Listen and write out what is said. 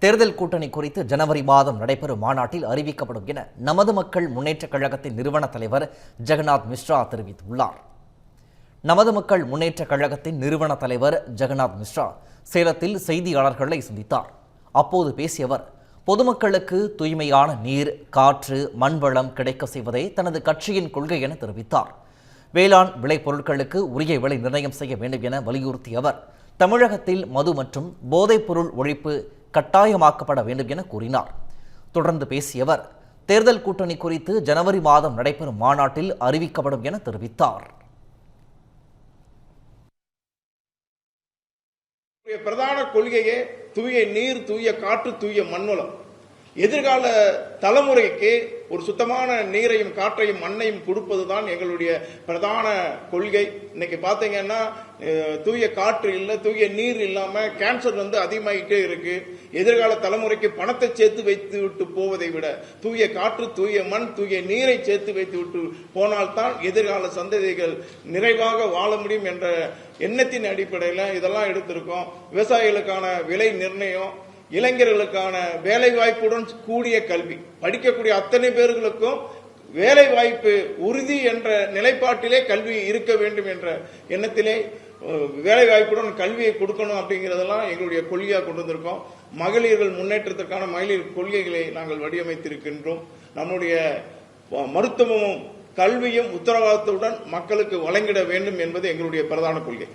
தேர்தல் கூட்டணி குறித்து ஜனவரி மாதம் நடைபெறும் மாநாட்டில் அறிவிக்கப்படும் என நமது மக்கள் முன்னேற்றக் கழகத்தின் நிறுவன தலைவர் ஜெகநாத் மிஸ்ரா தெரிவித்துள்ளார். நமது மக்கள் முன்னேற்றக் கழகத்தின் நிறுவன தலைவர் ஜெகநாத் மிஸ்ரா சேலத்தில் செய்தியாளர்களை சந்தித்தார். அப்போது பேசியவர் பொதுமக்களுக்கு தூய்மையான நீர் காற்று மண்வளம் கிடைக்க செய்வதே தனது கட்சியின் கொள்கை என தெரிவித்தார். வேளாண் விளைபொருட்களுக்கு உரிய விலை நிர்ணயம் செய்ய வேண்டும் என வலியுறுத்திய அவர் தமிழகத்தில் மது மற்றும் போதைப்பொருள் ஒழிப்பு கட்டாயமாக்கப்பட வேண்டும் என கூறினார். தொடர்ந்து பேசிய அவர் தேர்தல் கூட்டணி குறித்து ஜனவரி மாதம் நடைபெறும் மாநாட்டில் அறிவிக்கப்படும் என தெரிவித்தார். பிரதான கொள்கையே தூய நீர் தூய காற்று தூய மண்வளம். எதிர்கால தலைமுறைக்கு ஒரு சுத்தமான நீரையும் காற்றையும் மண்ணையும் கொடுப்பதுதான் எங்களுடைய பிரதான கொள்கை. இன்னைக்கு பாத்தீங்கன்னா தூய காற்று இல்ல தூய நீர் இல்லாம கேன்சர் வந்து அதிகமாகிட்டே இருக்கு. எதிர்கால தலைமுறைக்கு பணத்தை சேர்த்து வைத்து விட்டு போவதை விட தூய காற்று தூய மண் தூய நீரை சேர்த்து வைத்து விட்டு போனால்தான் எதிர்கால சந்ததிகள் நிறைவாக வாழ முடியும் என்ற எண்ணத்தின் அடிப்படையில் இதெல்லாம் எடுத்திருக்கோம். விவசாயிகளுக்கான விலை நிர்ணயம் இளைஞர்களுக்கான வேலை வாய்ப்புடன் கூடிய கல்வி. படிக்கக்கூடிய அத்தனை பேர்களுக்கும் வேலை வாய்ப்பு உறுதி என்ற நிலைப்பாட்டிலே கல்வி இருக்க வேண்டும் என்ற எண்ணத்திலே வேலை வாய்ப்புடன் கல்வியை கொடுக்கணும் அப்படிங்கறதெல்லாம் எங்களுடைய கொள்கையாக கொண்டு வந்திருக்கோம். மகளிர்கள் முன்னேற்றத்திற்கான மகளிர் கொள்கைகளை நாங்கள் வடிவமைத்திருக்கின்றோம். நம்முடைய மருத்துவமும் கல்வியும் உத்தரவாதத்துடன் மக்களுக்கு வழங்கிட வேண்டும் என்பது எங்களுடைய பிரதான கொள்கை.